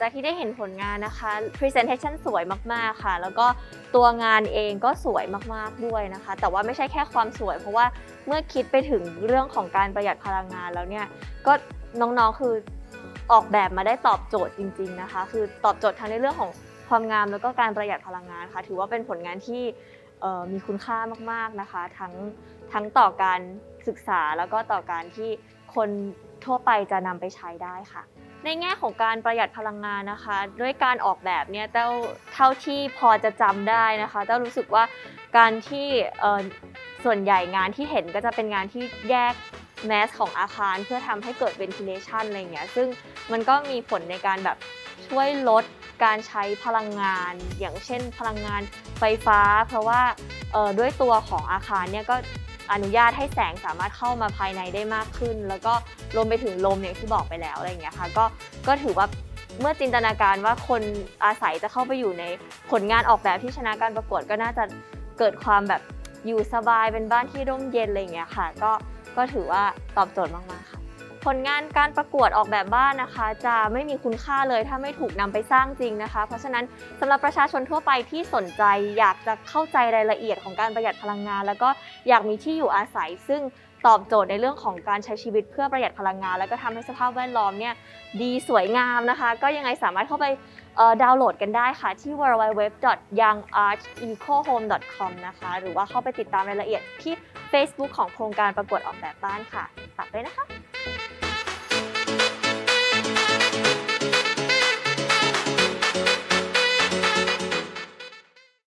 จากที่ได้เห็นผลงานนะคะ Presentation สวยมากๆค่ะ แล้วก็ตัวงานเองก็สวยมากๆด้วยนะคะ แต่ว่าไม่ใช่แค่ความสวย เพราะว่าเมื่อคิดไปถึงเรื่องของการประหยัดพลังงานแล้วเนี่ย ก็น้องๆคือออกแบบมาได้ตอบโจทย์จริง ๆนะคะ คือตอบโจทย์ทั้งในเรื่องของความงามแล้วก็การประหยัดพลังงานค่ะ ถือว่าเป็นผลงานที่มีคุณค่ามากๆนะคะ ทั้งทั้งต่อการศึกษาแล้วก็ต่อการที่คนทั่วไปจะนำไปใช้ได้ค่ะ ในแง่ของการประหยัดพลังงานนะคะ ด้วยการออกแบบเนี่ยเต้าเท่าที่พอจะจำได้นะคะเต้ารู้สึกว่าการที่ส่วนใหญ่งานที่เห็นก็จะเป็นงานที่แยกแมสของอาคารเพื่อทำให้เกิด ventilation อะไรเงี้ยซึ่งมันก็มีผลในการแบบช่วยลดการใช้พลังงาน อย่างเช่นพลังงานไฟฟ้า เพราะว่าด้วยตัวของอาคารเนี่ยก็ อนุญาตให้แสงสามารถเข้ามาภายในได้มากขึ้น แล้วก็รวมไปถึงลมอย่างที่บอกไปแล้วอะไรอย่างเงี้ยค่ะก็ก็ถือว่าเมื่อจินตนาการว่าคนอาศัยจะเข้าไปอยู่ในผลงานออกแบบที่ชนะการประกวดก็น่าจะเกิดความแบบอยู่สบายเป็นบ้านที่ร่มเย็นอะไรอย่างเงี้ยค่ะ ก็ก็ถือว่าตอบโจทย์มากๆค่ะ ผลงานการประกวดออกแบบบ้านนะคะ จะไม่มีคุณค่าเลยถ้าไม่ถูกนำไปสร้างจริงนะคะ เพราะฉะนั้นสำหรับประชาชนทั่วไปที่สนใจอยากจะเข้าใจรายละเอียดของการประหยัดพลังงาน แล้วก็อยากมีที่อยู่อาศัย ซึ่งตอบโจทย์ในเรื่องของการใช้ชีวิตเพื่อประหยัดพลังงาน แล้วก็ทำให้สภาพแวดล้อมเนี่ยดีสวยงามนะคะ ก็ยังไงสามารถเข้าไปดาวน์โหลดกันได้ค่ะ ที่ www.youngartecohome.com นะคะ หรือว่าเข้าไปติดตามรายละเอียดที่ Facebook ของโครงการประกวดออกแบบบ้านค่ะฝากด้วยนะคะ